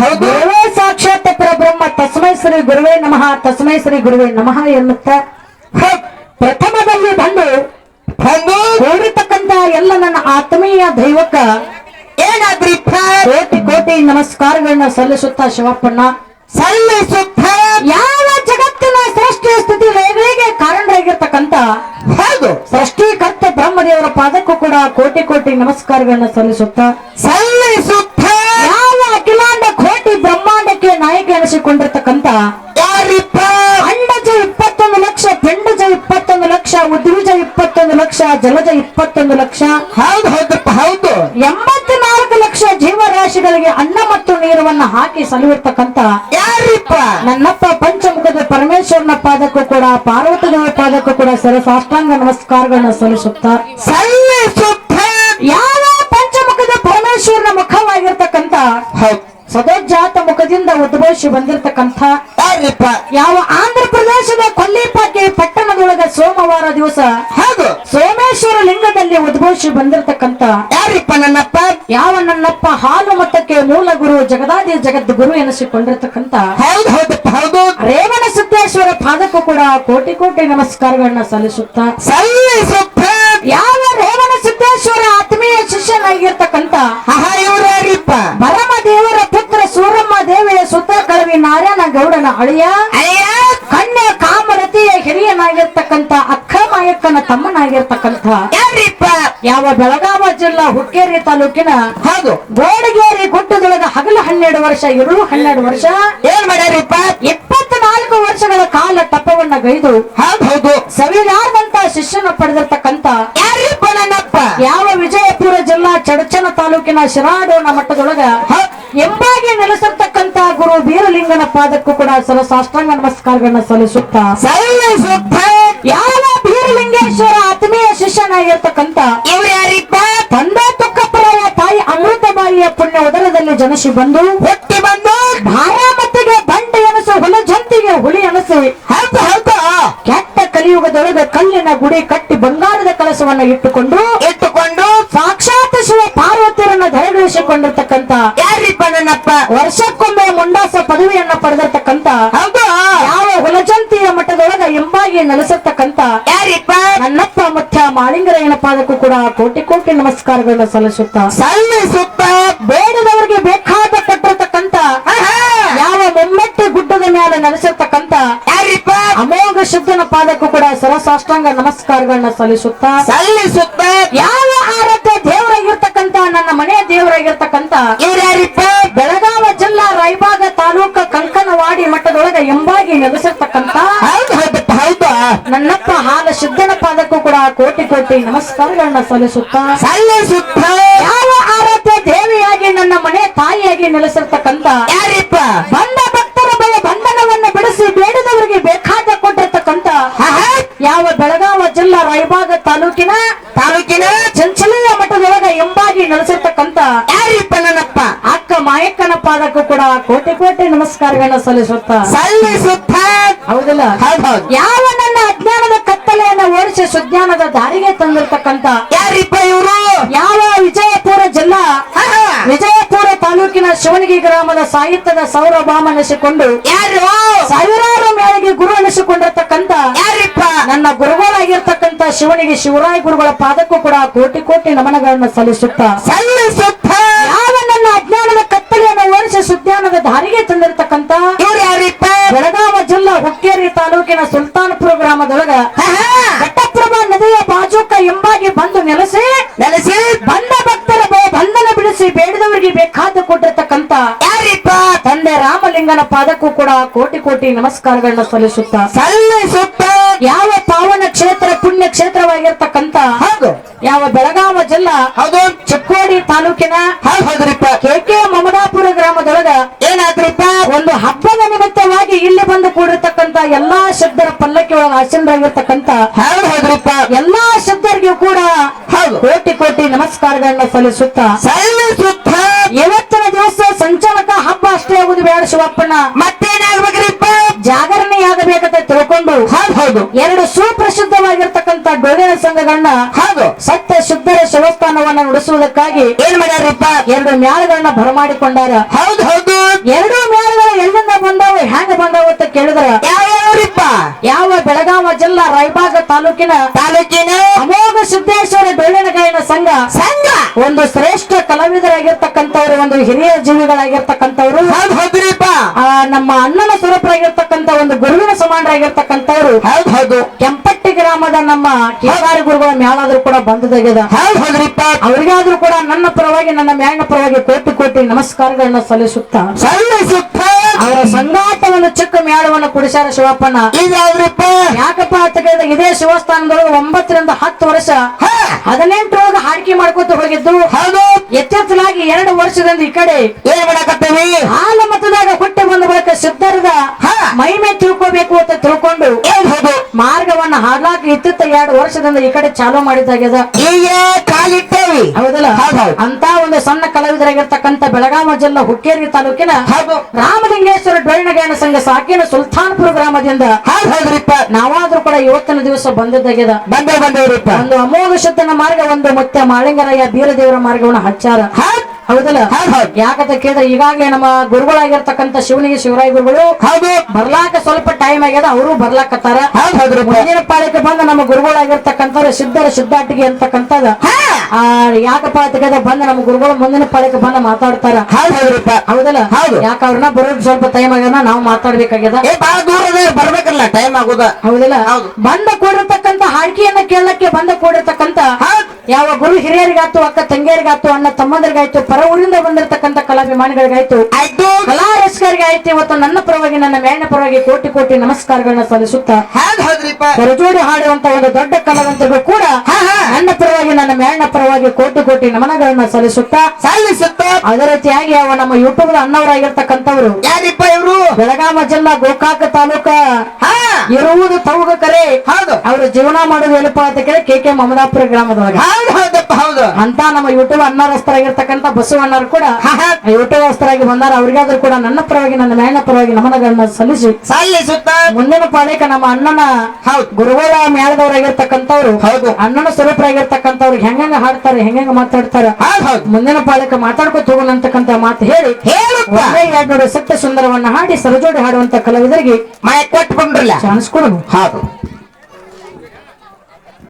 ಗುರುವೇ ಸಾಕ್ಷಾತ್ ಪರಬ್ರಹ್ಮ ತಸ್ಮೈ ಶ್ರೀ ಗುರುವೇ ನಮಃ ತಸ್ಮೈ ಶ್ರೀ ಗುರುವೇ ನಮಃ ಎನ್ನುತ್ತ. ಪ್ರಥಮದಲ್ಲಿ ಬಂದು ಕೂಡಿರ್ತಕ್ಕಂತ ಎಲ್ಲ ನನ್ನ ಆತ್ಮೀಯ ದೈವಕ್ಕ ಏನಾದ್ರಿ ಕೋಟಿ ಕೋಟಿ ನಮಸ್ಕಾರಗಳನ್ನ ಸಲ್ಲಿಸುತ್ತಾ ಶಿವಪ್ಪಣ್ಣ. ಸಲ್ಲಿಸುತ್ತ? ಯಾವ ಜಗತ್ತಿನ ಸೃಷ್ಟಿ ಸ್ಥಿತಿ ಲಯಗಳಿಗೆ ಕಾರಣರಾಗಿರ್ತಕ್ಕಂತ ಹೌದು. ಸೃಷ್ಟಿಕರ್ತ ಬ್ರಹ್ಮದೇವರ ಪಾದಕ್ಕೂ ಕೂಡ ಕೋಟಿ ಕೋಟಿ ನಮಸ್ಕಾರಗಳನ್ನ ಸಲ್ಲಿಸುತ್ತಾ. ಸಲ್ಲಿಸುತ್ತ ಯಾವ ಅಖಿಲಾಂಡ ಕೋಟಿ ಬ್ರಹ್ಮಾಂಡಕ್ಕೆ ನಾಯಕ ಯಾರಿಪ್ಪ? ಅಂಡಜ ಇಪ್ಪತ್ತೊಂದು ಲಕ್ಷ ತೆಂಡಜ ಇಪ್ಪತ್ತೊಂದು ಲಕ್ಷ ಉದ್ವಿಜ ಇಪ್ಪತ್ತೊಂದು ಲಕ್ಷ ಜಲಜ ಇಪ್ಪತ್ತೊಂದು ಲಕ್ಷ. ಹೌದು ಹೌದಪ್ಪ ಹೌದು. ಎಂಬತ್ನಾಲ್ಕು ಲಕ್ಷ ಜೀವರಾಶಿಗಳಿಗೆ ಅನ್ನ ಮತ್ತು ನೀರವನ್ನ ಹಾಕಿ ಸಲುವಿರ್ತಕ್ಕಂತ ಯಾರಿಪ್ಪ? ನನ್ನಪ್ಪ ಪಂಚಮುಖದ ಪರಮೇಶ್ವರನ ಪಾದಕ್ಕೂ ಕೂಡ ಪಾರ್ವತಿ ದೇವರ ಪಾದಕ್ಕೂ ಕೂಡ ಸರ ಸಾಷ್ಟಾಂಗ ನಮಸ್ಕಾರಗಳನ್ನ ಸಲ್ಲಿಸುತ್ತಾ. ಸಲ್ಲಿಸುತ್ತ. ಯಾವ ಪಂಚಮುಖದ ಪರಮೇಶ್ವರನ ಮುಖವಾಗಿರ್ತಕ್ಕಂತ ಹೌದು. ಸದೋಜಾತ ಮುಖದಿಂದ ಉದ್ಭವಿಸಿ ಬಂದಿರತಕ್ಕಂಥ ಯಾವ ಆಂಧ್ರ ಪ್ರದೇಶದ ಕೊಲ್ಲಿಪಾಕೆ ಪಟ್ಟಣದೊಳಗ ಸೋಮವಾರ ದಿವಸ ಹೌದು. ಸೋಮೇಶ್ವರ ಲಿಂಗದಲ್ಲಿ ಉದ್ಭವಿಸಿ ಬಂದಿರತಕ್ಕಂಥ ಯಾರಿಪ್ಪ ನನ್ನಪ್ಪ? ಯಾವ ನನ್ನಪ್ಪ ಹಾಲು ಮತಕ್ಕೆ ಮೂಲ ಗುರು ಜಗದಾದಿ ಜಗದ್ಗುರು ಎನಿಸಿಕೊಂಡಿರ್ತಕ್ಕಂಥ ಹೌದು ಹೌದು ಹೌದು. ರೇವಣ ಸಿದ್ದೇಶ್ವರ ಪಾದಕ್ಕೂ ಕೂಡ ಕೋಟಿ ಕೋಟಿ ನಮಸ್ಕಾರಗಳನ್ನ ಸಲ್ಲಿಸುತ್ತಾ ಸಲ್ಲಿಸುತ್ತ. ಯಾವ ರೇವಣ ಸಿದ್ದೇಶ್ವರ ಆತ್ಮೀಯ ಶಿಷ್ಯನಾಗಿರ್ತಕ್ಕಂತ ಗೌಡನ ಅಳಿಯ ಕಣ್ಣ ಕನ್ಯಾ ಕಾಮರತಿಯ ಹಿರಿಯನಾಗಿರ್ತಕ್ಕಂತ ಅಕ್ಕ ಮಾಯಕ್ಕನ ತಮ್ಮನಾಗಿರ್ತಕ್ಕಂತ ಯಾವ ಬೆಳಗಾವ ಜಿಲ್ಲಾ ಹುಕ್ಕೇರಿ ತಾಲೂಕಿನ ಹೌದು. ಗೋಡಗೇರಿ ಗುಡ್ಡದೊಳಗ ಹಗಲು ಹನ್ನೆರಡು ವರ್ಷ ಇರು ಹನ್ನೆರಡು ವರ್ಷ ಏನ್ ಮಾಡ್ಯಾರಿಪ್ಪ? ಇಪ್ಪತ್ನಾಲ್ಕು ವರ್ಷಗಳ ಕಾಲ ತಪ್ಪವನ್ನ ಗೈದು ಹೌದು ಸವಿಲಾರದಂತ ಶಿಷ್ಯನ ಪಡೆದಿರ್ತಕ್ಕಂತ ಯಾರಿಪ್ಪ ನನ್ನಪ್ಪ? ಯಾವ ವಿಜಯಪುರ ಜಿಲ್ಲಾ ಚಡಚನ ತಾಲೂಕಿನ ಶಿರಾಡೋಣ ಮಟ್ಟದೊಳಗ ಎಂಬಾಗಿ ಎಂಬಾಗಿ ಗುರು ಬೀರಲಿಂಗನ ಪಾದಕ್ಕೂ ಕೂಡ ಸಲ ಸಾಷ್ಟಾಂಗ ನಮಸ್ಕಾರಗಳನ್ನ ಸಲ್ಲಿಸುತ್ತಾ. ಸಲ್ಲಿಸುತ್ತ. ಯಾವ ಬೀರಲಿಂಗೇಶ್ವರ ಆತ್ಮೀಯ ಶಿಷ್ಯನಾಗಿರ್ತಕ್ಕಂತ ತಂದೆ ತುಕ್ಕಪ್ಪರಾಯ ತಾಯಿ ಅಮೃತಬಾಯಿಯ ಪುಣ್ಯ ಉದರದಲ್ಲಿ ಜನಸಿ ಬಂದು ಹುಟ್ಟಿ ಬಂದು ಭಾರಾಮತಿಗೆ ಬಂಡೆ ಎನಸು ಹುಲಿ ಎನಸಿ ಹೌದು ಹೌದು ಕೆಟ್ಟ ಕಲಿಯುಗದೊಳಗೆ ಕಲ್ಲಿನ ಗುಡಿ ಕಟ್ಟಿ ಬಂಗಾರದ ಕಲಸವನ್ನ ಇಟ್ಟುಕೊಂಡು ಇಟ್ಟುಕೊಂಡು ಸಾಕ್ಷಾತ್ ಶಿವ ಪಾರ್ವತಿಯರನ್ನ ಧರೆಗಿಳಿಸಿಕೊಂಡಿರ್ತಕ್ಕಂತ ಯಾರಿಪ್ಪ ನನ್ನಪ್ಪ? ವರ್ಷಕ್ಕೊಮ್ಮೆ ಮುಂಡಾಸ ಪದವಿಯನ್ನ ಪಡೆದಿರ್ತಕ್ಕಂತ ಹೌದು. ಯಾವ ಹುಲಜಂತಿಯ ಮಠದೊಳಗ ಎಂಬಾಗಿ ನೆಲೆಸಿರ್ತಕ್ಕಂತ ಯಾರಿಪ್ಪ? ನನ್ನಪ್ಪ ಮುಖ್ಯ ಮಾಳಿಂಗರಾಯನ ಪಾದಕ್ಕೂ ಕೂಡ ಕೋಟಿ ಕೋಟಿ ನಮಸ್ಕಾರಗಳನ್ನ ಸಲ್ಲಿಸುತ್ತಾ ಸಲ್ಲಿಸುತ್ತ? ಬೇಡದವರಿಗೆ ಬೇಕಾದ ಕಟ್ಟಿರ್ತಕ್ಕಂತ. ಯಾವ ಮುಮ್ಮಟ್ಟಿ ಗುಡ್ಡದ ಮೇಲೆ ನೆಲೆಸಿರ್ತಕ್ಕಂತ ಯಾರಿಪ್ಪ? ಅಮೋಘ ಶುದ್ಧನ ಪಾದಕ್ಕೂ ಕೂಡ ಸರಸಾಷ್ಟಾಂಗ ನಮಸ್ಕಾರಗಳನ್ನ ಸಲ್ಲಿಸುತ್ತಾ ಸಲ್ಲಿಸುತ್ತ? ಯಾವ ಆರಾಧ್ಯ ದೇವರಾಗಿರ್ತಕ್ಕಂತ ನನ್ನ ಮನೆ ಯಾರಿಪ್ಪ ಬೆಳಗಾವ ಜಿಲ್ಲಾ ರೈಬಾಗ ತಾಲೂಕ ಕಂಕನವಾಡಿ ಮಟ್ಟದೊಳಗ ಎಂಬಾಗಿ ನೆಲೆಸಿರ್ತಕ್ಕಂತ ಹೌದು ನನ್ನಪ್ಪ ಹಾಲ ಶುದ್ಧನ ಪಾದಕ್ಕೂ ಕೂಡ ಕೋಟಿ ಕೋಟಿ ನಮಸ್ಕಾರಗಳನ್ನ ಸಲ್ಲಿಸುತ್ತಾ ಸಲ್ಲಿಸುತ್ತ? ಯಾವ ಆರಾಧ್ಯ ದೇವಿಯಾಗಿ ನನ್ನ ಮನೆ ತಾಯಿಯಾಗಿ ನೆಲೆಸಿರ್ತಕ್ಕಂತ ಯಾರಿಪ್ಪ? ಬಂದ ಭಕ್ತರ ಬಯ ಬಂಧನವನ್ನು ಬಿಡಿಸಿ ಬೇಡದವರಿಗೆ ಬೇಕಾದ ಕೊಟ್ಟಿರ್ತಕ್ಕಂತ. ಯಾವ ಬೆಳಗಾವ ಜಿಲ್ಲಾ ರಾಯಬಾಗ ತಾಲೂಕಿನ ತಾಲೂಕಿನ ಚಂಚಲಿಯ ಮಠದೊಳಗ ಎಂಬಾಗಿ ನೆಲೆಸಿರ್ತಕ್ಕಂತ ಯಾರಿಪ್ಪ ನನ್ನಪ್ಪ ಅಕ್ಕ ಮಾಯಕ್ಕನ ಪಾದಕ್ಕೂ ಕೂಡ ಕೋಟಿ ಕೋಟಿ ನಮಸ್ಕಾರಗಳನ್ನ ಸಲ್ಲಿಸುತ್ತ. ಸಲ್ಲಿಸುತ್ತ. ಹೌದಲ್ಲ? ಹೌದು ಹೌದು. ಯಾವ ನನ್ನ ಅಜ್ಞಾನದ ಕತ್ತಲೆಯನ್ನ ಓಡಿಸಿ ಸುಜ್ಞಾನದ ದಾರಿಗೆ ತಂದಿರ್ತಕ್ಕಂತ ಯಾರಿಪ್ಪ ಇವರು? ಯಾವ ವಿಜಯಪುರ ಜಿಲ್ಲಾ ವಿಜಯಪುರ ತಾಲೂಕಿನ ಶಿವನಗಿ ಗ್ರಾಮದ ಸಾಹಿತ್ಯದ ಸೌರಭಾಮ ನೆನೆಸಿಕೊಂಡು ಯಾರು? ಸಾವಿರಾರು ಮೇಳಿಗೆ ಗುರು ಎನಿಸಿಕೊಂಡಿರ್ತಕ್ಕಂತ ಯಾರಿಪ್ಪ? ನನ್ನ ಗುರುಗಳಾಗಿರ್ತಕ್ಕಂತ ಶಿವನಿಗೆ ಶಿವರಾಯ ಗುರುಗಳ ಪಾದಕ್ಕೂ ಕೂಡ ಕೋಟಿ ಕೋಟಿ ನಮನಗಳನ್ನ ಸಲ್ಲಿಸುತ್ತ. ಸಲ್ಲಿಸುತ್ತ. ತಾಲೂಕಿನ ಸುಲ್ತಾನ್ಪುರ ಗ್ರಾಮದೊಳಗ. ಘಟ್ಟಪ್ರಭಾ ನದಿಯ ಬಾಜುಕ ಎಂಬಾಗಿ ಬಂದು ನೆಲೆಸಿ ನೆಲೆಸಿ. ಬಂದ ಭಕ್ತರ ಬಂಧನ ಬಿಡಿಸಿ ಬೇಡದವರಿಗೆ ಬೇಕಾದ ಕೊಟ್ಟಿರ್ತಕ್ಕಂತ ಯಾರಿಪ್ಪ? ತಂದೆ ರಾಮಲಿಂಗನ ಪಾದಕ್ಕೂ ಕೂಡ ಕೋಟಿ ಕೋಟಿ ನಮಸ್ಕಾರಗಳನ್ನ ಸಲ್ಲಿಸುತ್ತಾ ಸಲ್ಲಿಸುತ್ತ. ಯಾವ ಪಾವನ ಕ್ಷೇತ್ರ ಪುಣ್ಯ ಕ್ಷೇತ್ರವಾಗಿರ್ತಕ್ಕಂತ ಹೌದು. ಯಾವ ಬೆಳಗಾವ ಜಿಲ್ಲಾ ಹೌದು. ಚಿಕ್ಕೋಡಿ ತಾಲೂಕಿನ ಹೌದ್ರಿಪ್ಪ ಕೆ ಕೆ ಮಮದಾಪುರ ಗ್ರಾಮದೊಳಗ ಏನಾದ್ರಿಪ್ಪ? ಎಲ್ಲಾ ಶಬ್ದರ ಪಲ್ಲಕ್ಕಿ ಒಳಗ ಆಸೀನರಾಗಿರ್ತಕ್ಕಂತ ಹೌದ್ರಿಪ್ಪ? ಎಲ್ಲಾ ಶಬ್ದರಿಗೂ ಕೂಡ ಹೌದು. ಕೋಟಿ ಕೋಟಿ ನಮಸ್ಕಾರಗಳನ್ನ ಸಲ್ಲಿಸುತ್ತಾ ಸಲ್ಲಿಸುತ್ತ? ಇವತ್ತಿನ ದಿವಸ ಸಂಚಾಲಕ ಹಬ್ಬ ಅಷ್ಟೇ ಆಗುದು ಬೇಡ ಶಿವಪ್ಪಣ್ಣ. ಮತ್ತೇನಾಗ್ಬೇಕ್ರಿಪ್ಪ ಜಾಗರಣೆಯಾಗಬೇಕಂತ ತಿಳ್ಕೊಂಡು ಹೌದು ಹೌದು. ಎರಡು ಸುಪ್ರಸಿದ್ಧವಾಗಿರ್ತಕ್ಕಂತ ಡೊಳ್ಳಿನ ಸಂಘಗಳನ್ನ ಹೌದು. ಸತ್ಯ ಶುದ್ಧರ ಶಿವಸ್ಥಾನವನ್ನ ನುಡಿಸುವುದಕ್ಕಾಗಿ ಏನ್ ಮಾಡ್ಯಾರಪ್ಪ ಎರಡು ಮ್ಯಾಳಗಳನ್ನ ಬರಮಾಡಿಕೊಂಡಾರ ಹೌದು ಹೌದು. ಎರಡು ಮ್ಯಾಳಗಳು ಎಲ್ಲಿಂದ ಬಂದವು ಹೆಂಗ ಬಂದಾವ ಅಂತ ಕೇಳಿದ್ರ ಯಾವ ಯಾವ ಬೆಳಗಾವ ಜಿಲ್ಲಾ ರಾಯಬಾಗ ತಾಲೂಕಿನ ತಾಲೂಕಿನ ಅಮೋಘ ಸಿದ್ದೇಶ್ವರ ಬೆಳ್ಳಿನಗಾಯಿನ ಸಂಘ. ಸಂಘ. ಒಂದು ಶ್ರೇಷ್ಠ ಕಲಾವಿದರಾಗಿರ್ತಕ್ಕಂಥವ್ರು ಒಂದು ಹಿರಿಯ ಜೀವಿಗಳಾಗಿರ್ತಕ್ಕಂಥವ್ರು. ನಮ್ಮ ಅಣ್ಣನ ಸ್ವರೂಪರಾಗಿರ್ತಕ್ಕಂಥ ಒಂದು ಗುರುವಿನ ಸಮಾನರಾಗಿರ್ತಕ್ಕಂಥವ್ರು. ಹೌದ್ ಹೌದು. ಕೆಂಪಟ್ಟಿ ಗ್ರಾಮದ ನಮ್ಮ ಕೇದಾರಿ ಗುರುಗಳ ಮ್ಯಾಲಾದ್ರೂ ಕೂಡ ಬಂದದಾಗ್ಯದ ಹೌದ್ ಹೌದ್ರಿಪ್ಪ. ಅವರಿಗಾದ್ರೂ ಕೂಡ ನನ್ನ ಪರವಾಗಿ ನನ್ನ ಮ್ಯಾಂಗ ಪರವಾಗಿ ಕೋಟಿ ಕೋಟಿ ನಮಸ್ಕಾರಗಳನ್ನ ಸಲ್ಲಿಸುತ್ತಾ ಸಲ್ಲಿಸುತ್ತ. ಅವರ ಸಂಗಾಟ ಒಂದು ಚಿಕ್ಕ ಮೇಳವನ್ನು ಕುಡಿಸ್ಯಾರ ಶಿವಪ್ಪನ ಇದು ಯಾವ್ದ್ರಿಪ್ಪ ಯಾಕಪ್ಪ ಅಂತ ಕೇಳಿದಾಗ ಇದೇ ಶಿವಸ್ಥಾನದೊಳಗೆ ಒಂಬತ್ತರಿಂದ ಹತ್ತು ವರ್ಷ. ಹದಿನೆಂಟರೊಳಗೆ ಹಾಡಿಕೆ ಮಾಡ್ಕೊತ ಹೋಗಿದ್ದು. ಎಚ್ಚೆತ್ತಲಾಗಿ ಎರಡು ವರ್ಷದಿಂದ ಈ ಕಡೆ. ಏನ್ ಮಾಡಕತ್ತೀವಿ ಹಾಲ ಮತದಾಗ ಹೊಟ್ಟೆ ಬಂದ ಬಳಿಕ ಸಿದ್ಧರದ ಹಾ. ಮೈಮೆ ತಿಳ್ಕೋಬೇಕು ಅಂತ ತಿಳ್ಕೊಂಡು ಮಾರ್ಗವನ್ನ ಹಾಡ್ಲಾಕ ಇತ್ತಿತ್ತ ಎರಡು ವರ್ಷದಿಂದ ಈ ಕಡೆ ಚಾಲೂ ಮಾಡಿದಾಗ್ಯದ ಈಗ ಕಾಲಿಟ್ಟೇವಿ. ಹೌದಲ್ಲ? ಹೌದ್ ಹೌದ್. ಅಂತ ಒಂದು ಸಣ್ಣ ಕಲಾವಿದರಾಗಿರ್ತಕ್ಕಂಥ ಬೆಳಗಾವಿ ಜಿಲ್ಲಾ ಹುಕ್ಕೇರಿ ತಾಲೂಕಿನ ರಾಮಲಿಂಗೇಶ್ವರ ಗಾಯನ ಸಂಘ ಸಾಕಿನ ಸುಲ್ತಾನ್ಪುರ ಗ್ರಾಮದಿಂದ ನಾವಾದ್ರೂ ಕೂಡ ಇವತ್ತಿನ ದಿವಸ ಬಂದಿದ್ದಾಗ್ಯದ. ಬಂದೇ ಬಂದೇವ್ರಿಪ್ಪ ಒಂದು ಅಮೋಘ ಶುದ್ಧನ ಮಾರ್ಗ ಒಂದು ಮತ್ತೆ ಮಾಳಿಂಗರಾಯ ಬೀರದೇವರ ಮಾರ್ಗವನ್ನು ಹಚ್ಚಾರ. ಹೌದಲ್ಲ? ಹೌದ್ ಹೌದ್. ಯಾಕಂತ ಕೇಳಿದ್ರೆ ಈಗಾಗಲೇ ನಮ್ಮ ಗುರುಗಳಾಗಿರ್ತಕ್ಕಂಥ ಶಿವನಿಗೆ ಶಿವರಾಯ ಗುರುಗಳು ಹೌದು. ಬರ್ಲಾಕ ಸ್ವಲ್ಪ ಟೈಮ್ ಆಗ್ಯದ ಅವರು ಬರ್ಲಾಕತ್ತಾರ. ಮುಂದಿನ ಪಾಳಿಕೆ ಬಂದ ನಮ್ಮ ಗುರುಗಳಾಗಿರ್ತಕ್ಕಂಥವ್ರು ಸಿದ್ಧರ ಸಿದ್ಧಾಟಿಗೆ ಆ ಯಾಕಪ್ಪ ಅಂತ ಕೇಳಿದ್ರೆ ಬಂದ ನಮ್ಮ ಗುರುಗಳು ಮುಂದಿನ ಪಾಳಿಕೆ ಬಂದ ಮಾತಾಡ್ತಾರ. ಹೌದಲ್ಲ? ಹೌದು. ಯಾಕ ಅವ್ರನ್ನ ಬರೋದ್ ಸ್ವಲ್ಪ ಟೈಮ್ ಆಗ್ಯದ ನಾವು ಮಾತಾಡ್ಬೇಕಾಗ್ಯದ. ದೂರ ಬರ್ಬೇಕಲ್ಲ ಟೈಮ್ ಆಗೋದ. ಹೌದಲ್ಲ? ಹೌದು. ಬಂದ ಕೂಡಿರ್ತಕ್ಕಂಥ ಹಾಡಿಕೆಯನ್ನ ಕೇಳಕ್ಕೆ ಬಂದ ಕೂಡಿರ್ತಕ್ಕಂಥ ಯಾವ ಗುರು ಹಿರಿಯರಿಗಾಯ್ತು ಅಕ್ಕ ತಂಗಿಯರಿಗಾಯ್ತು ಅಣ್ಣ ತಮ್ಮಂದ್ರಿಗಾಯ್ತು ಪರ ಊರಿಂದ ಬಂದಿರತಕ್ಕಂಥ ಕಲಾಭಿಮಾನಿಗಳಿಗಾಯ್ತು ಆಯ್ತು ಕಲಾ ರಸಿಕರಿಗಾಯ್ತು ಇವತ್ತು ನನ್ನ ಪರವಾಗಿ ನನ್ನ ಮೇಲಿನ ಪರವಾಗಿ ಕೋಟಿ ಕೋಟಿ ನಮಸ್ಕಾರಗಳನ್ನ ಸಲ್ಲಿಸುತ್ತಾ ಹೊರಜೋಡಿ ಹಾಡುವಂತ ಒಂದು ದೊಡ್ಡ ಕಲಾವಂತರಿಗೂ ಕೂಡ ನನ್ನ ಪರವಾಗಿ ನನ್ನ ಮೇಲಿನ ಪರವಾಗಿ ಕೋಟಿ ಕೋಟಿ ನಮನಗಳನ್ನ ಸಲ್ಲಿಸುತ್ತಾ ಸಲ್ಲಿಸುತ್ತ. ಅದೇ ರೀತಿಯಾಗಿ ಅವ ನಮ್ಮ ಯೂಟ್ಯೂಬ್ ಅಣ್ಣವರಾಗಿರ್ತಕ್ಕಂಥವ್ರು. ಯಾರಿಪ್ಪ ಇವರು? ಬೆಳಗಾವ ಜಿಲ್ಲಾ ಗೋಕಾಕ ತಾಲೂಕ ಇರುವುದು ತೌಗ ಕರೆ. ಹೌದು. ಅವರು ಜೀವನ ಮಾಡೋದು ಏನಪ್ಪಾ ಅಂತ ಕೇಳಿ ಕೆ ಕೆ ಮಮದಾಪುರ ಗ್ರಾಮದೊಳಗ. ಹೌದು ಹೌದಪ್ಪ ಹೌದು. ಅಂತ ನಮ್ಮ ಯೂಟ್ಯೂಬ್ ಅಣ್ಣರಸ್ಥರಾಗಿರ್ತಕ್ಕಂಥ ಬಸವಣ್ಣರು ಕೂಡ ಯೂಟ್ಯೂಬ್ ಅಸ್ಥರಾಗಿ ಬಂದಾರ. ಅವ್ರಿಗಾದ್ರೂ ಕೂಡ ನನ್ನ ಪರವಾಗಿ ನನ್ನ ಮೇಲಿನ ಪರವಾಗಿ ನಮನಗಳನ್ನ ಸಲ್ಲಿಸಿ. ಸಲ್ಲಿಸುತ್ತ? ಮುಂದಿನ ಪಾಳಿಕ ನಮ್ಮ ಅಣ್ಣನ ಹೌದು. ಗುರುಗಳ ಮೇಳದವರಾಗಿರ್ತಕ್ಕಂಥವ್ರು ಹೌದು. ಅಣ್ಣನ ಸ್ವರೂಪರಾಗಿರ್ತಕ್ಕಂಥವ್ರು ಹೆಂಗಂಗ ಹಾಡ್ತಾರೆ ಹೆಂಗಂಗ ಮಾತಾಡ್ತಾರೆ? ಮುಂದಿನ ಪಾಳಿಕ ಮಾತಾಡ್ಕೊತ ಹೋಗೋಣ ಅಂತಕ್ಕಂತ ಮಾತು ಹೇಳಿ. ಎರಡು ನೋಡಿ ಸತ್ಯ ಸುಂದರವನ್ನ ಹಾಡಿ ಸರಜೋಡಿ ಹಾಡುವಂತ ಕಲಾವಿದರಿಗೆ ಮಾಯ ಕೊಟ್ಟು ಬಂದ್ರಲ್ಲ ಚಾನ್ಸ್ ಹೌದು.